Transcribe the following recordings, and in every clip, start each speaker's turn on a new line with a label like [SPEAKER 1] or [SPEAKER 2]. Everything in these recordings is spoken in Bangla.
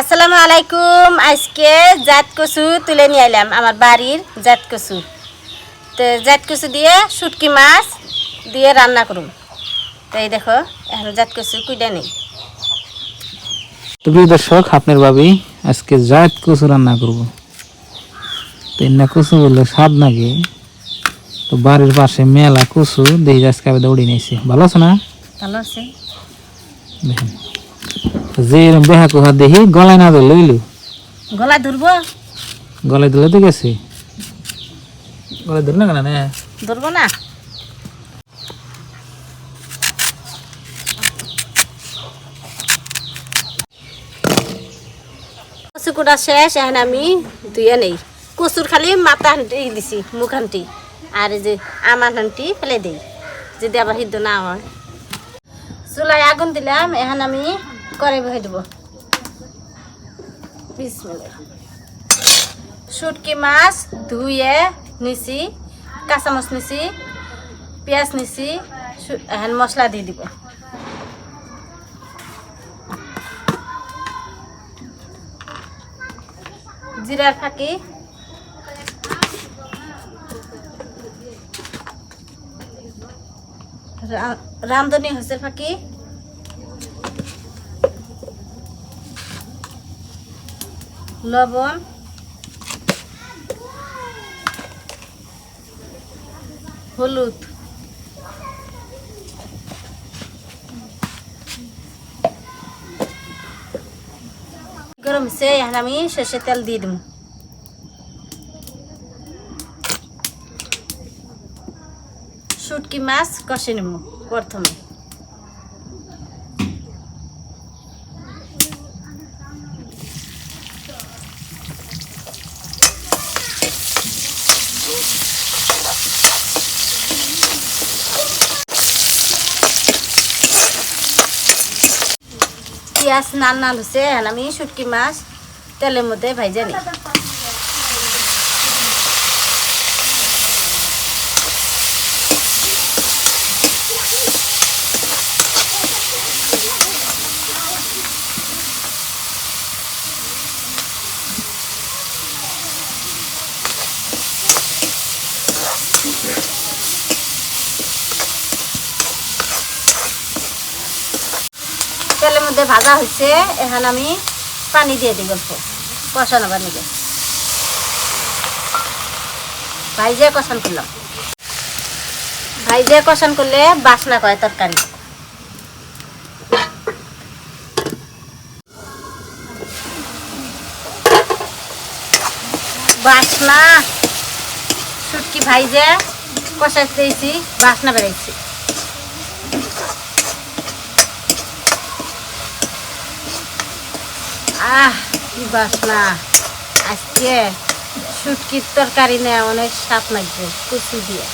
[SPEAKER 1] আসসালামু আলাইকুম। আজকে জাত কচু তুলে নিয়ে এলাম আমার বাড়ির জাত কচু তো জাত কচু দিয়ে শুটকি মাছ দিয়ে রান্না করুম। তো এই দেখো এখন জাত কচু কুইডা নেই।
[SPEAKER 2] তো প্রিয় দর্শক আপনার ভাবি আজকে জাত কচু রান্না করব। তো এমনি কচু বললে স্বাদ নাকি তো বাড়ির পাশে মেলা কচু দেখি আজকে আমি দৌড়ি নিয়েছি। ভালো আছে না?
[SPEAKER 1] ভালো আছে।
[SPEAKER 2] দেখেন। যে এরকম বেহা কোহা দেখি গলায় না দিলে লইলু
[SPEAKER 1] গলা ধরব?
[SPEAKER 2] গলায় দিলে তো গেছে। গলায় ধরলে কেন না?
[SPEAKER 1] ধরব না। কচু কুটা শেষ এখন আমি ধুয়ে নেই। কচুর খালি মাথা হান্টি দিছি মুখ হান্টি। আর যে আমার হান্টি ফেলে দেই যদি আবার সিদ্ধ না হয়। চুলায় আগুন দিলাম এখন আমি করে বহে দেবো। বিসমিল্লাহ। শুটকি মাছ, ধুয়ে নিছি কাঁচামচ নিছি, পেঁয়াজ নিছি এখন মশলা দিয়ে দিব। জিরার ফাঁকি। রা- রাঁধুনি হচ্ছে ফাঁকি। লবণ। হলুদ। গরম হচ্ছে এখন আমি সর্ষের তেল দিয়ে দেবো। শুটকি মাছ কষে নেব প্রথমে। পেঁয়াজ নাল নাল হচ্ছে আমি শুটকি মাছ তেলের মধ্যে ভাইজে মধ্যে ভাজা হয়েছে, এখন আমি পানি দিয়ে দিই গল্প কষানো পানি দিয়ে। ভাইজে কষান করলাম। ভাইজে কষান করলে বাসনা করে তরকারি। বাসনা শুটকি ভাইজে কষাইতেছি, বাসনা বেড়াইছি। আহ, কি বাসনা। আজকে শুটকির তরকারি নেয় অনেক স্বাদ লাগবে, কুচু দিয়ে।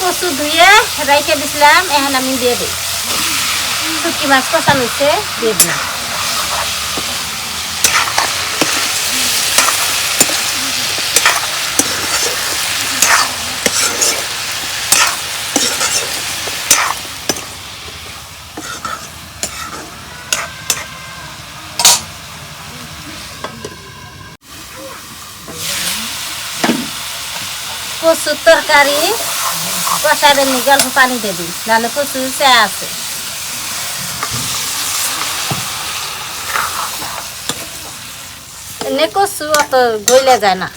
[SPEAKER 1] কচু ধুয়ে রাইখে দিছিলাম, এখন আমি দিয়ে দিই। শুটকি মাছ কষানো হচ্ছে দিয়ে দিলাম। কচুর তরকারি কষাইলে নি গল্প পানি দেবি নাহলে কচু চা আছে। এনে কচু অত গইলে যায় না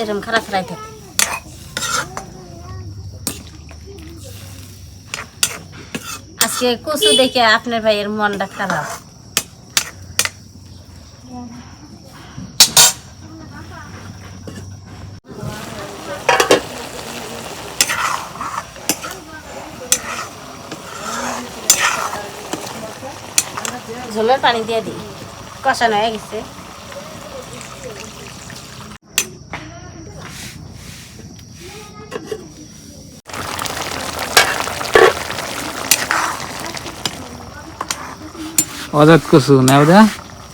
[SPEAKER 1] এরকম খারাপ খারাই থাকে। আজকে কচু দেখে আপনার ভাইয়ের মনটা খারাপ। ঝোলের পানি দিয়ে দিই। কষানো হয়ে গেছে।
[SPEAKER 2] অজাত কচু না ওদা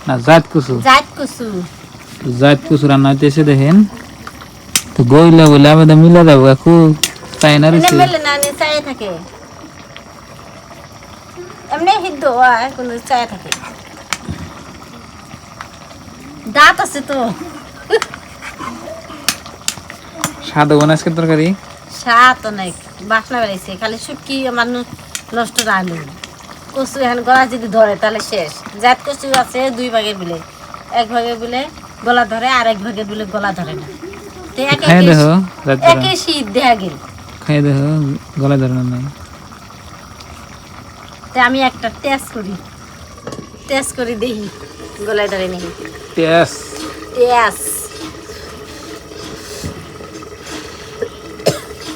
[SPEAKER 2] না জাত কচু
[SPEAKER 1] জাত কচু
[SPEAKER 2] জাত কচু রান্না হইতেছে দেখেন। তো গইলা বলে আবেদা মিলা যাব কাকু। তাই না রয়েছে
[SPEAKER 1] না চাই থাকে। এমনি সিদ্ধ হয় কোনো চায় থাকে দাঁত আছে তো।
[SPEAKER 2] স্বাদ হব না আজকের তরকারি?
[SPEAKER 1] স্বাদ অনেক বাসনা বেড়াইছে খালি শুটকি ন- নষ্ট রাখল কচু এখন গলা যদি ধরে তাহলে শেষ। জাত কচু আছে দুই ভাগের বিলে এক ভাগের বিলে গলা ধরে আর এক ভাগের বিলে গলা ধরে না। তো একে
[SPEAKER 2] খাই
[SPEAKER 1] একে
[SPEAKER 2] দেখো রাত্রে।
[SPEAKER 1] একে শীত দেখা গেল।
[SPEAKER 2] খাই দেখো গলা ধরে নাই।
[SPEAKER 1] তো আমি একটা টেস্ট করি। টেস্ট করি দেখি গলায় ধরে নেই
[SPEAKER 2] পেঁয়াজ
[SPEAKER 1] টেস্ট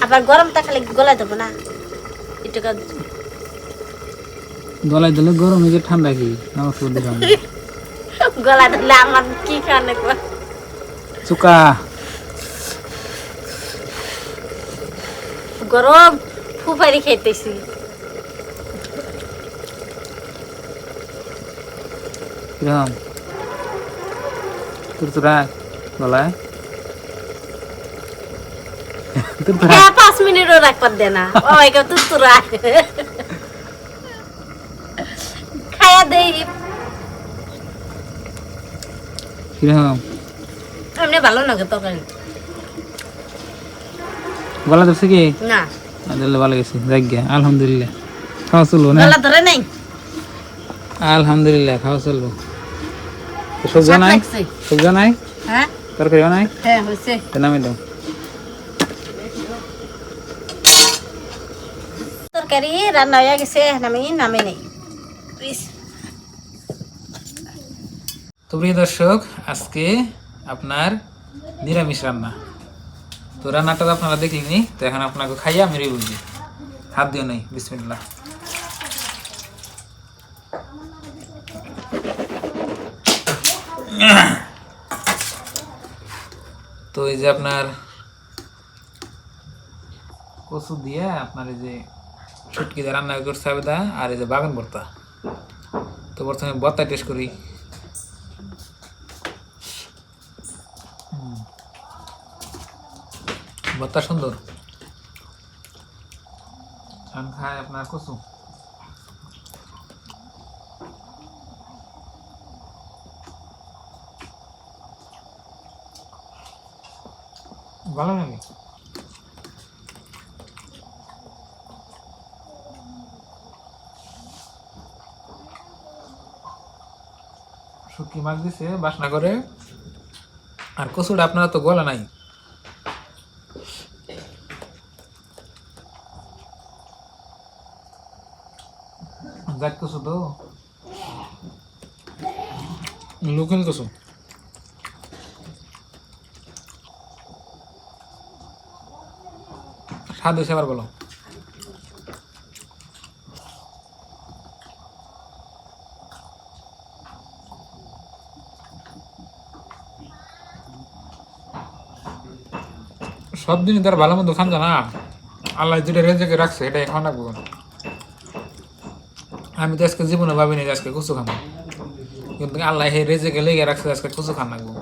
[SPEAKER 1] আবার গরমটা খালি গলায় দেবো না। একটু
[SPEAKER 2] গলায় দিলে গরম হয়ে ঠান্ডা কি? নামাজ পড়তে পারব না।
[SPEAKER 1] গলা ধরলে আমার কি খাওয়ানো
[SPEAKER 2] চুকা।
[SPEAKER 1] গরম ফুফারি খাইতেছি।
[SPEAKER 2] কীরকম তুরতুরা গলায় তুরতুরা
[SPEAKER 1] হ্যাঁ পাঁচ মিনিটও রাখবার দে না ও একে তুই তোরা খায়া দেই
[SPEAKER 2] কীরকম
[SPEAKER 1] এমনি ভালো লাগে তরকারি
[SPEAKER 2] গলা ধরছে কি
[SPEAKER 1] না
[SPEAKER 2] আদালে ভালো গেছে যাক গিয়া আলহামদুলিল্লাহ খাওয়া চলবো না
[SPEAKER 1] গলা ধরে নাই
[SPEAKER 2] আলহামদুলিল্লাহ খাওয়া চলবো তো সবজি নাই। সবজি নাই
[SPEAKER 1] হ্যাঁ?
[SPEAKER 2] তরকারি নাই
[SPEAKER 1] হ্যাঁ হয়েছে।
[SPEAKER 2] নামে দাও।
[SPEAKER 1] তরকারি রান্না হয়ে গেছে আমি নামে নেই। প্লিজ
[SPEAKER 2] তো প্রিয় দর্শক আজকে আপনার নিরামিষ রান্না। তো রান্নাটা তো আপনারা দেখলেনি তো এখন আপনাকে খাইয়ে আমি রিভিউ দিই হাত দিও নেই বিসমিল্লাহ। তো এই যে আপনার কচু দিয়ে আপনার এই যে ছুটকি দিয়ে রান্না করছে আবেদা, আর এই যে বাগান ভর্তা। তো প্রথমে ভর্তা টেস্ট করি। ভর্তা সুন্দর। খায় আপনার কচু। ভালো লাগে? শুটকি মাছ দিছে বাসনা করে আর কচুটা আপনারা তো গলা নাই। কচু তো। লোকাল কচু? স্বাদ হয়েছে আবার বলো। সব দিনই তার ভালো মন্দ খান জানা। আল্লাহ যেটা রেজেকে রাখছে, এটাই খাওয়া লাগবো আমি তো আজকে জীবনে ভাবিনি যে আজকে কচু খাব। কিন্তু আল্লাহ হে রেজেকে লেগে রাখছে আজকে কচু খান লাগবো।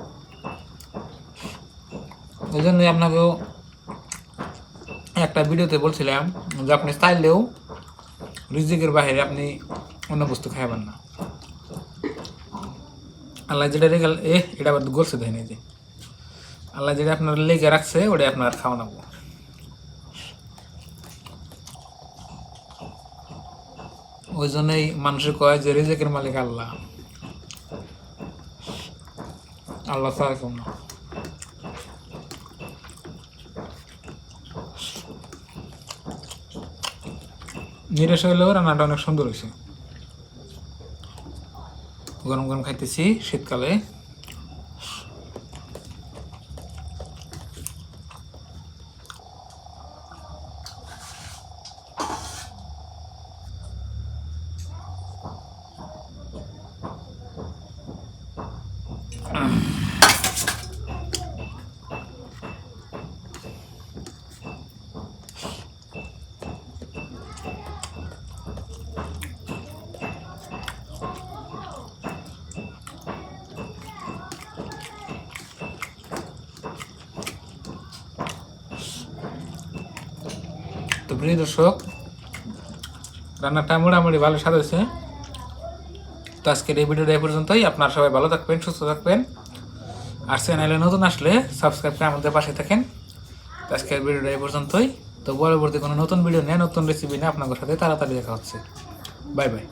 [SPEAKER 2] ওই জন্যই আপনাকেও একটা ভিডিওতে বলছিলাম যে আপনি চাইলেও রিজিকের বাইরে আপনি অন্য বস্তু খাইবেন না। আল্লাহ যেটা রেখে এ এটা আবার গোলছে দেয় যে। আল্লাহ যেটা আপনার লেগে রাখছে ওটা আপনার খাওয়া নাবো ওই জন্যই মানুষের কয় যে রিজেকের মালিক আল্লাহ। আল্লাহ ছাড়া না। নিরাশ হইলেও রান্নাটা অনেক সুন্দর হয়েছে গরম গরম খাইতেছি শীতকালে। প্রিয় দর্শক রান্নাটা মোটামুটি ভালো স্বাদ হয়েছে তো আজকের এই ভিডিওটা এই পর্যন্তই। আপনারা সবাই ভালো থাকবেন, সুস্থ থাকবেন। আর চ্যানেলে নতুন আসলে সাবস্ক্রাইব করে আমাদের পাশে থাকেন। তো আজকের ভিডিওটা এই পর্যন্তই। তো পরবর্তী কোনো নতুন ভিডিও নিয়ে, নতুন রেসিপি নিয়ে আপনাদের সাথে তাড়াতাড়ি দেখা হচ্ছে। Bye bye